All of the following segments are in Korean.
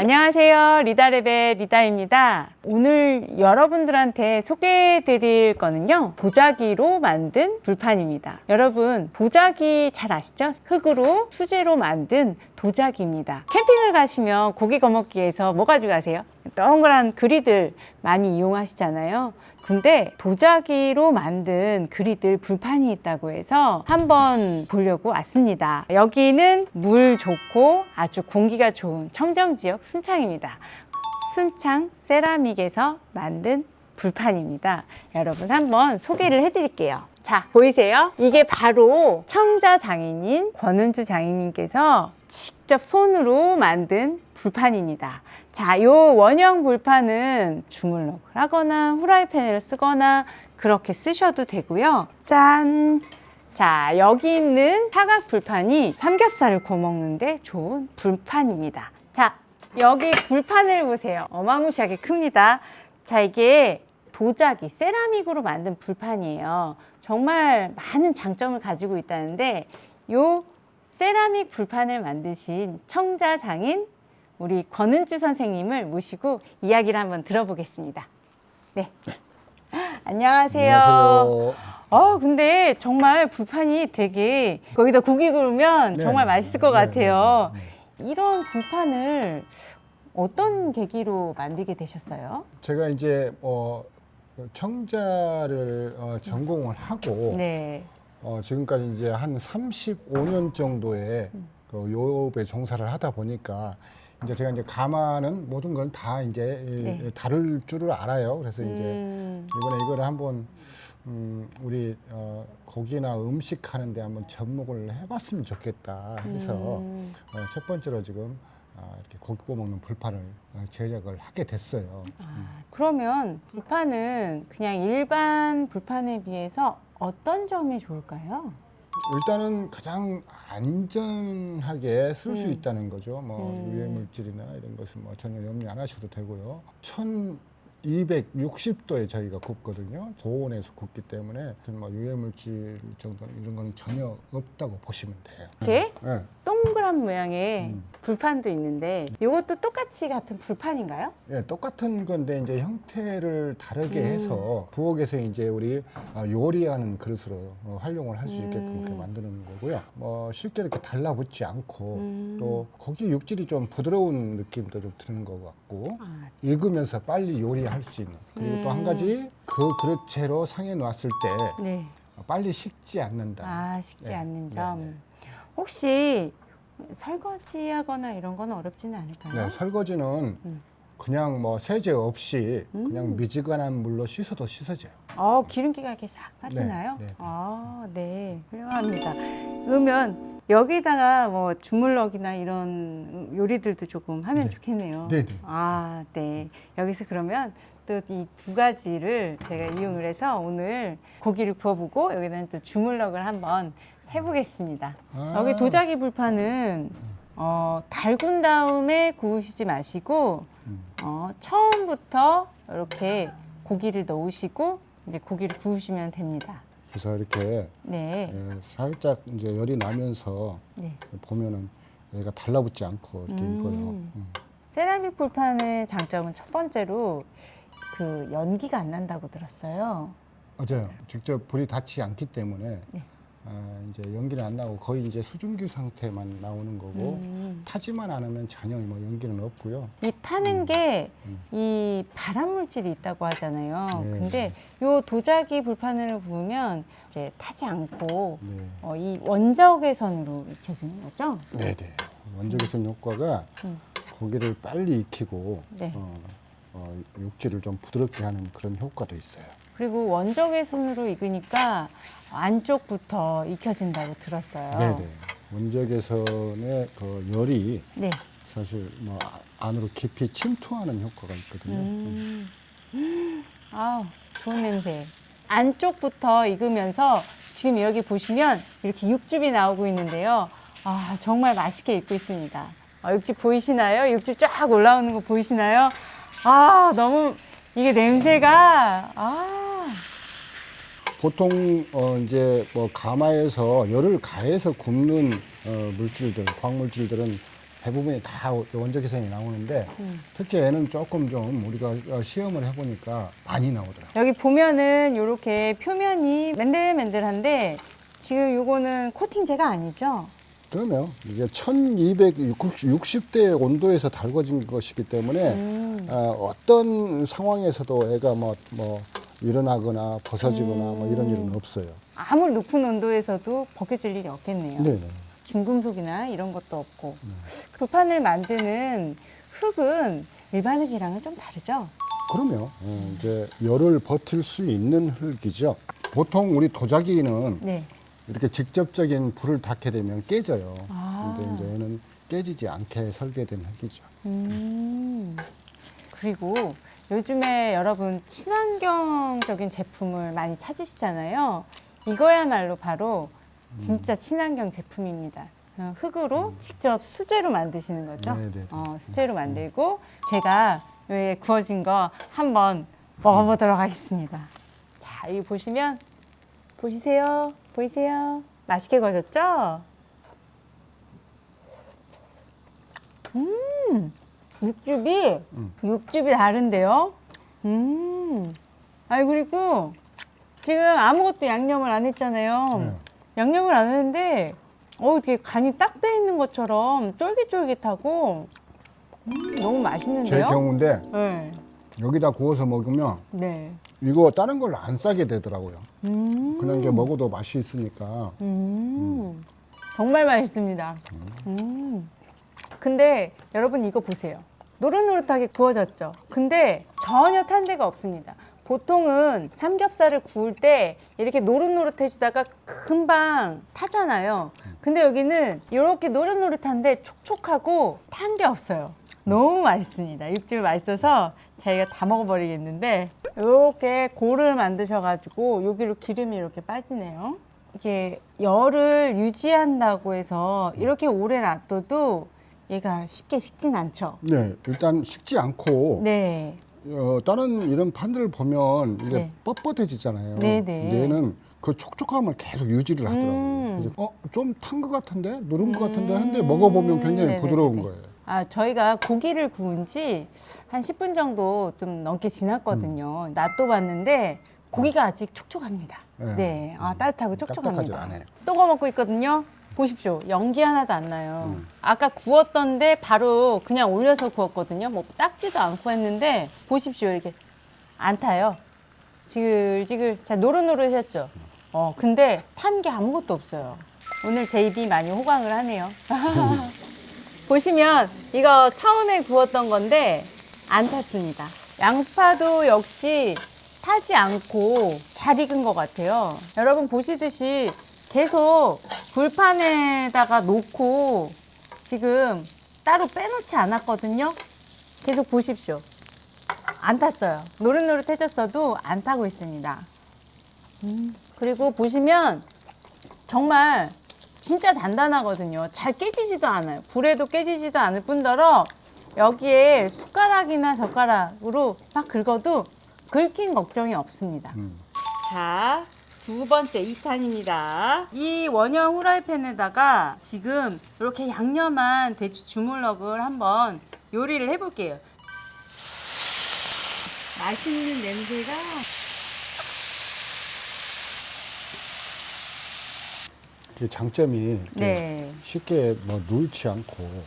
안녕하세요. 리다레벨 리다입니다. 오늘 여러분들한테 소개해 드릴 거는요. 보자기로 만든 불판입니다. 여러분, 보자기 잘 아시죠? 흙으로 수제로 만든 도자기입니다. 캠핑을 가시면 고기 거먹기에서 뭐 가져가세요? 동그란 그리들 많이 이용하시잖아요. 근데 도자기로 만든 그리들 불판이 있다고 해서 한번 보려고 왔습니다. 여기는 물 좋고 아주 공기가 좋은 청정지역 순창입니다. 순창 세라믹에서 만든 불판입니다. 여러분 한번 소개를 해드릴게요. 자, 보이세요? 이게 바로 청자 장인인 권은주 장인님께서 직접 손으로 만든 불판입니다. 자, 요 원형 불판은 주물럭을 하거나 후라이팬을 쓰거나 그렇게 쓰셔도 되고요. 짠! 자, 여기 있는 사각 불판이 삼겹살을 구워 먹는데 좋은 불판입니다. 자, 여기 불판을 보세요. 어마무시하게 큽니다. 자, 이게 도자기, 세라믹으로 만든 불판이에요. 정말 많은 장점을 가지고 있다는데 요 세라믹 불판을 만드신 청자 장인 우리 권은주 선생님을 모시고 이야기를 한번 들어보겠습니다. 네. 안녕하세요. 안녕하세요. 아, 근데 정말 불판이 되게 거기다 고기 구우면 네. 정말 맛있을 것 네, 같아요. 네, 네. 이런 불판을 어떤 계기로 만들게 되셨어요? 제가 이제 어, 청자를 어, 전공을 하고 네. 어, 지금까지 이제 한 35년 정도의 그 요업에 종사를 하다 보니까 이제 제가 이제 가마는 모든 걸 다 이제 이- 네. 다룰 줄을 알아요. 그래서 이제 음, 이번에 이거를 한번 음, 우리 어, 고기나 음식 하는데 한번 접목을 해봤으면 좋겠다 해서 음, 어, 첫 번째로 지금 아, 이렇게 고기 구워 먹는 불판을 어, 제작을 하게 됐어요. 아, 그러면 불판은 그냥 일반 불판에 비해서 어떤 점이 좋을까요? 일단은 가장 안전하게 쓸수 음. 있다는 거죠. 뭐 음. 유해 물질이나 이런 것은 뭐 전혀 염려 안 하셔도 되고요. 1260도에 저희가 굽거든요. 고온에서 굽기 때문에 뭐 유해 물질 정도는 이런 거는 전혀 없다고 보시면 돼요. 이렇게 네. 동그란 모양의 음. 불판도 있는데 이것도 똑같이 같은 불판인가요? 예, 똑같은 건데 이제 형태를 다르게 음. 해서 부엌에서 이제 우리 어, 요리하는 그릇으로 어, 활용을 할 수 있게끔 음. 그렇게 만드는 거 고요. 뭐 쉽게 이렇게 달라붙지 않고 음. 또 고기 육질이 좀 부드러운 느낌도 좀 드는 것 같고 아, 익으면서 빨리 요리할 수 있는 그리고 또한 음. 가지 그 그릇째로 상에 놨을 때 네. 빨리 식지 않는다. 아, 식지 네. 않는 네, 점. 네. 혹시 설거지하거나 이런 건 어렵지는 않을까요? 네, 설거지는 음. 그냥 뭐 세제 없이 그냥 음. 미지근한 물로 씻어도 씻어져요. 어, 기름기가 이렇게 싹 빠지나요? 네, 네, 네. 아, 네. 훌륭합니다. 그러면 여기다가 뭐 주물럭이나 이런 요리들도 조금 하면 네. 좋겠네요. 네, 네. 아, 네. 여기서 그러면 또 이 두 가지를 제가 이용을 해서 오늘 고기를 구워보고 여기다는 또 주물럭을 한번 해보겠습니다. 아. 여기 도자기 불판은 어, 달군 다음에 구우시지 마시고 음. 어, 처음부터 이렇게 고기를 넣으시고 이제 고기를 구우시면 됩니다. 그래서 이렇게 네, 예, 살짝 이제 열이 나면서 네. 보면은 얘가 달라붙지 않고 이렇게 음. 익어요. 음. 세라믹 불판의 장점은 첫 번째로 그 연기가 안 난다고 들었어요. 맞아요. 직접 불이 닿지 않기 때문에 네. 아, 이제 연기는 안 나고 거의 이제 수증기 상태만 나오는 거고 음. 타지만 않으면 전혀 뭐 연기는 없고요. 이 타는 게 음. 이 발암 물질이 있다고 하잖아요. 네. 근데 요 도자기 불판을 구우면 이제 타지 않고 네. 어, 이 원적외선으로 익혀지는 거죠. 네, 네. 원적외선 효과가 음. 고기를 빨리 익히고 네. 어, 어, 육질을 좀 부드럽게 하는 그런 효과도 있어요. 그리고 원적외선으로 익으니까 안쪽부터 익혀진다고 들었어요. 네, 네. 원적외선의 그 열이 네. 사실 뭐 아- 안으로 깊이 침투하는 효과가 있거든요. 음. 아우, 좋은 냄새. 안쪽부터 익으면서 지금 여기 보시면 이렇게 육즙이 나오고 있는데요. 아, 정말 맛있게 익고 있습니다. 아, 육즙 보이시나요? 육즙 쫙 올라오는 거 보이시나요? 아, 너무 이게 냄새가 아, 보통 어 이제 뭐 가마에서 열을 가해서 굽는 어 물질들, 광물질들은 대부분이 다 원적 기생이 나오는데 음. 특히 얘는 조금 좀 우리가 어, 시험을 해보니까 많이 나오더라고요. 여기 보면은 이렇게 표면이 맨들맨들한데 지금 요거는 코팅제가 아니죠? 그러면 이게 1260대 온도에서 달궈진 것이기 때문에 음. 어, 떤 상황에서도 애가 뭐, 뭐 일어나거나 벗어지거나 뭐 이런 일은 없어요. 아무리 높은 온도에서도 벗겨질 일이 없겠네요. 네. 중금속이나 이런 것도 없고. 불판을 만드는 흙은 일반 흙이랑은 좀 다르죠? 그러면 어, 이제 열을 버틸 수 있는 흙이죠. 보통 우리 도자기는 네. 이렇게 직접적인 불을 닿게 되면 깨져요. 아. 근데 이제 얘는 깨지지 않게 설계된 흙이죠. 음. 그리고 요즘에 여러분 친환경적인 제품을 많이 찾으시잖아요. 이거야말로 바로 진짜 친환경 제품입니다. 어, 흙으로 직접 수제로 만드시는 거죠. 네, 네. 어, 수제로 만들고 제가 왜 구워진 거 한번 먹어보도록 하겠습니다. 자, 여기 보시면 보시세요. 보이세요? 맛있게 구워졌죠? 음, 육즙이 음. 육즙이 다른데요. 음, 아이 그리고 지금 아무것도 양념을 안 했잖아요. 네. 양념을 안 했는데 어 이렇게 간이 딱 배 있는 것처럼 쫄깃쫄깃하고 음, 너무 제 맛있는데요. 경우인데 네, 여기다 구워서 먹으면 네. 이거 다른 걸 안 싸게 되더라고요. 음, 그냥 이게 먹어도 맛이 있으니까. 음, 정말 맛있습니다. 음. 근데 여러분 이거 보세요. 노릇노릇하게 구워졌죠. 근데 전혀 탄 데가 없습니다. 보통은 삼겹살을 구울 때 이렇게 노릇노릇해지다가 금방 타잖아요. 근데 여기는 이렇게 노릇노릇한데 촉촉하고 탄 게 없어요. 너무 맛있습니다. 육즙이 맛있어서 저희가 다 먹어버리겠는데 이렇게 고를 만드셔가지고 여기로 기름이 이렇게 빠지네요. 이게 열을 유지한다고 해서 이렇게 오래 놔둬도 얘가 쉽게 식진 않죠. 네, 일단 식지 않고 네. 어, 다른 이런 판들을 보면 이게 네. 뻣뻣해지잖아요. 네, 네. 얘는 그 촉촉함을 계속 유지를 하더라고요. 음. 그래서 어, 좀 탄 것 같은데, 누른 것 같은데 한데 먹어보면 굉장히 네네네네. 부드러운 거예요. 아, 저희가 고기를 구운 지 한 10분 정도 좀 넘게 지났거든요. 놔둬봤는데 고기가 아직 촉촉합니다. 네. 네. 아, 따뜻하고 딱딱하지 촉촉합니다. 않아요. 또 먹고 있거든요. 보십시오. 연기 하나도 안 나요. 음. 아까 구웠던데 바로 그냥 올려서 구웠거든요. 뭐 닦지도 않고 했는데 보십시오. 이렇게 안 타요. 지글지글. 자, 노릇노릇했죠. 어, 근데 탄 게 아무것도 없어요. 오늘 제 입이 많이 호강을 하네요. 보시면 이거 처음에 구웠던 건데 안 탔습니다. 양파도 역시 타지 않고 잘 익은 것 같아요. 여러분 보시듯이 계속 불판에다가 놓고 지금 따로 빼놓지 않았거든요. 계속 보십시오. 안 탔어요. 노릇노릇해졌어도 안 타고 있습니다. 음, 그리고 보시면 정말 진짜 단단하거든요. 잘 깨지지도 않아요. 불에도 깨지지도 않을 뿐더러 여기에 숟가락이나 젓가락으로 막 긁어도 긁힌 걱정이 없습니다. 음. 자, 두 번째 2탄입니다. 이 원형 후라이팬에다가 지금 이렇게 양념한 돼지 주물럭을 한번 요리를 해볼게요. 맛있는 냄새가 그 장점이 이렇게 네. 쉽게 뭐 누렇지 않고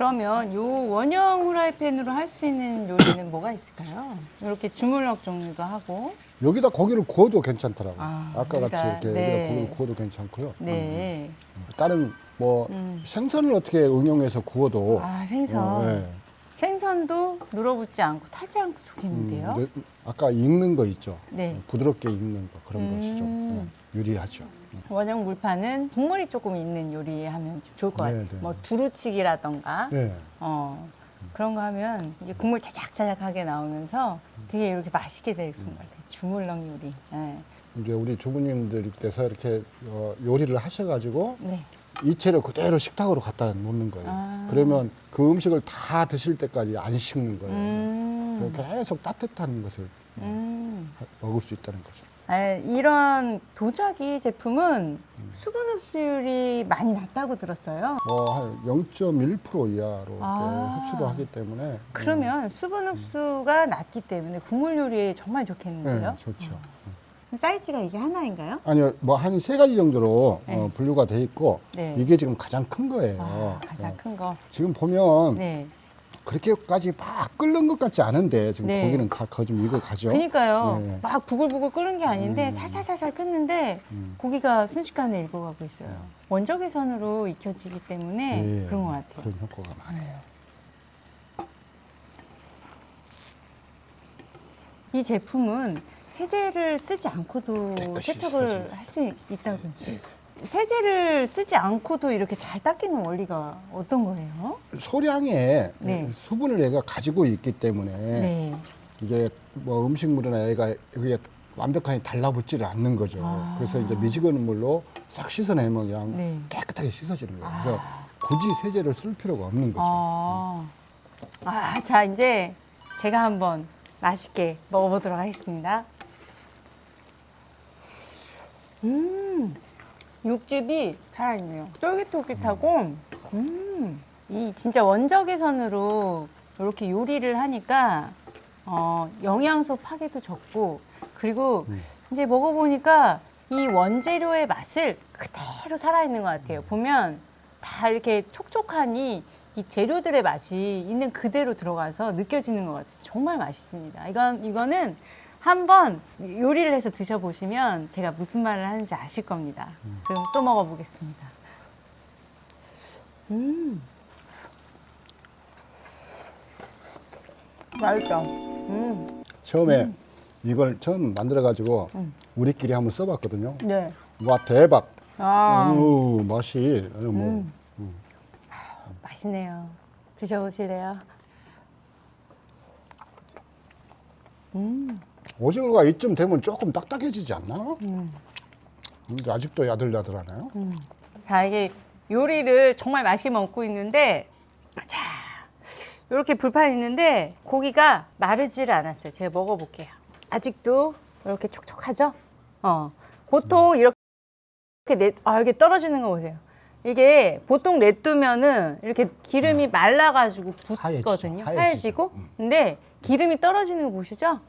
그러면 요 원형 후라이팬으로 할 수 있는 요리는 뭐가 있을까요? 이렇게 주물럭 종류도 하고. 여기다 고기를 구워도 괜찮더라고요. 아, 아, 까 같이 여기다, 이렇게 네. 여기다 고기를 구워도 괜찮고요. 네. 음. 다른 뭐 음. 생선을 어떻게 응용해서 구워도 아, 생선. 어, 네. 생선도 눌어붙지 않고 타지 않고 좋겠는데요? 음, 네, 아까 익는 거 있죠. 네. 부드럽게 익는 거 그런 음. 것이 좀 네, 유리하죠. 원형 물판은 국물이 조금 있는 요리 하면 좋을 것 네, 같아요. 네. 뭐 두루치기라던가, 네. 어, 그런 거 하면 이게 국물 자작자작하게 나오면서 되게 이렇게 맛있게 되는 것 같아요. 주물럭 요리. 네. 이제 우리 주부님들께서 이렇게 어, 요리를 하셔가지고 네. 이 채로 그대로 식탁으로 갖다 놓는 거예요. 아. 그러면 그 음식을 다 드실 때까지 안 식는 거예요. 음. 그래서 계속 따뜻한 것을 음. 하- 먹을 수 있다는 거죠. 아, 이런 도자기 제품은 수분 흡수율이 많이 낮다고 들었어요. 뭐한 0.1% 이하로 이렇게 아. 흡수를 하기 때문에 그러면 수분 흡수가 낮기 때문에 국물 요리에 정말 네, 좋겠는데요. 좋죠. 사이즈가 이게 하나인가요? 아니요, 뭐 한 세 가지 정도로 네. 어, 분류가 돼 있고 네. 이게 지금 가장 큰 거예요. 아, 가장 어, 큰 거. 지금 보면 네. 그렇게까지 막 끓는 것 같지 않은데 지금 네. 고기는 가, 거좀 익어 가죠. 그러니까요. 네. 막 부글부글 끓는 게 아닌데 음. 살살살살 끓는데 음. 고기가 순식간에 익어가고 있어요. 원적외선으로 익혀지기 때문에 예, 그런 것 같아요. 그런 효과가 많아요. 이 제품은 세제를 쓰지 않고도 깨끗이 세척을 씻어지는. 할수 있다고. 세제를 쓰지 않고도 이렇게 잘 닦이는 원리가 어떤 거예요? 소량의 네. 수분을 얘가 가지고 있기 때문에 네. 이게 뭐 음식물이나 얘가 여기에 완벽하게 달라붙지를 않는 거죠. 아. 그래서 이제 미지근한 물로 싹 씻어내면 그냥 네. 깨끗하게 씻어지는 거예요. 그래서 굳이 세제를 쓸 필요가 없는 거죠. 아, 아, 자, 이제 제가 한번 맛있게 먹어보도록 하겠습니다. 음, 육즙이 살아있네요. 쫄깃쫄깃하고, 음, 이 진짜 원적외선으로 이렇게 요리를 하니까, 어, 영양소 파괴도 적고, 그리고 이제 먹어보니까 이 원재료의 맛을 그대로 살아있는 것 같아요. 보면 다 이렇게 촉촉하니 이 재료들의 맛이 있는 그대로 들어가서 느껴지는 것 같아요. 정말 맛있습니다. 이건, 이거는 한번 요리를 해서 드셔보시면 제가 무슨 말을 하는지 아실 겁니다. 그럼 또 먹어보겠습니다. 음. 맛있다. 음. 처음에 이걸 처음 만들어 가지고 우리끼리 한번 써봤거든요. 네. 와 대박. 아. 우 맛이 뭐 음. 맛있네요. 드셔보실래요? 음, 오징어가 이쯤 되면 조금 딱딱해지지 않나? 음. 근데 아직도 야들야들하나요? 자, 이게 요리를 정말 맛있게 먹고 있는데, 자, 이렇게 불판이 있는데, 고기가 마르지를 않았어요. 제가 먹어볼게요. 아직도 이렇게 촉촉하죠? 어. 보통 이렇게 내, 아, 이게 떨어지는 거 보세요. 이게 보통 냅두면은 이렇게 기름이 말라가지고 하얘지죠. 붙거든요. 하얘지죠. 하얘지고. 근데 기름이 떨어지는 거 보시죠?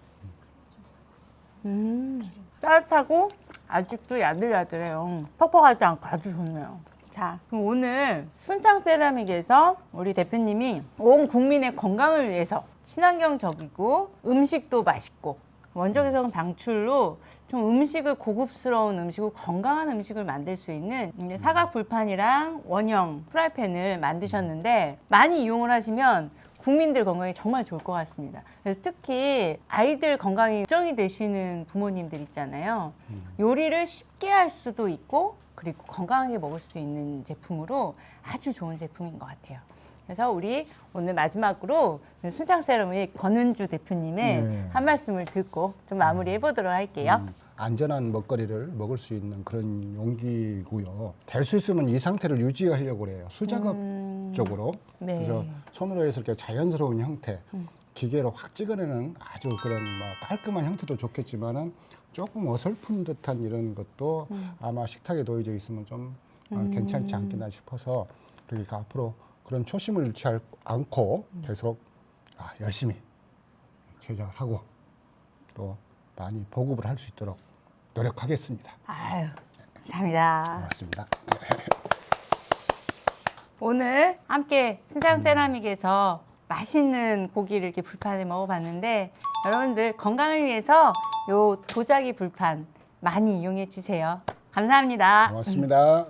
음, 따뜻하고 아직도 야들야들해요. 퍽퍽하지 않고 아주 좋네요. 자, 그럼 오늘 순창 세라믹에서 우리 대표님이 온 국민의 건강을 위해서 친환경적이고 음식도 맛있고 원적외선 방출로 좀 음식을 고급스러운 음식을 건강한 음식을 만들 수 있는 사각 불판이랑 원형 프라이팬을 만드셨는데 많이 이용을 하시면 국민들 건강에 정말 좋을 것 같습니다. 그래서 특히 아이들 건강이 걱정이 되시는 부모님들 있잖아요. 요리를 쉽게 할 수도 있고 그리고 건강하게 먹을 수 있는 제품으로 아주 좋은 제품인 것 같아요. 그래서 우리 오늘 마지막으로 순창 세럼의 권은주 대표님의 네. 한 말씀을 듣고 좀 마무리해 보도록 할게요. 음, 안전한 먹거리를 먹을 수 있는 그런 용기고요. 될 수 있으면 이 상태를 유지하려고 그래요. 수작업적으로. 네. 그래서 손으로 해서 이렇게 자연스러운 형태, 기계로 확 찍어내는 아주 그런 뭐 깔끔한 형태도 좋겠지만은 조금 어설픈 듯한 이런 것도 아마 식탁에 놓여져 있으면 좀 어, 괜찮지 않겠나 싶어서 그러니까 앞으로 그런 초심을 잃지 않- 않고 계속 아, 열심히 제작을 하고 또 많이 보급을 할 수 있도록 노력하겠습니다. 아유, 감사합니다. 고맙습니다. 오늘 함께 순창 세라믹에서 맛있는 고기를 이렇게 불판에 먹어봤는데 여러분들 건강을 위해서 요 도자기 불판 많이 이용해 주세요. 감사합니다. 고맙습니다.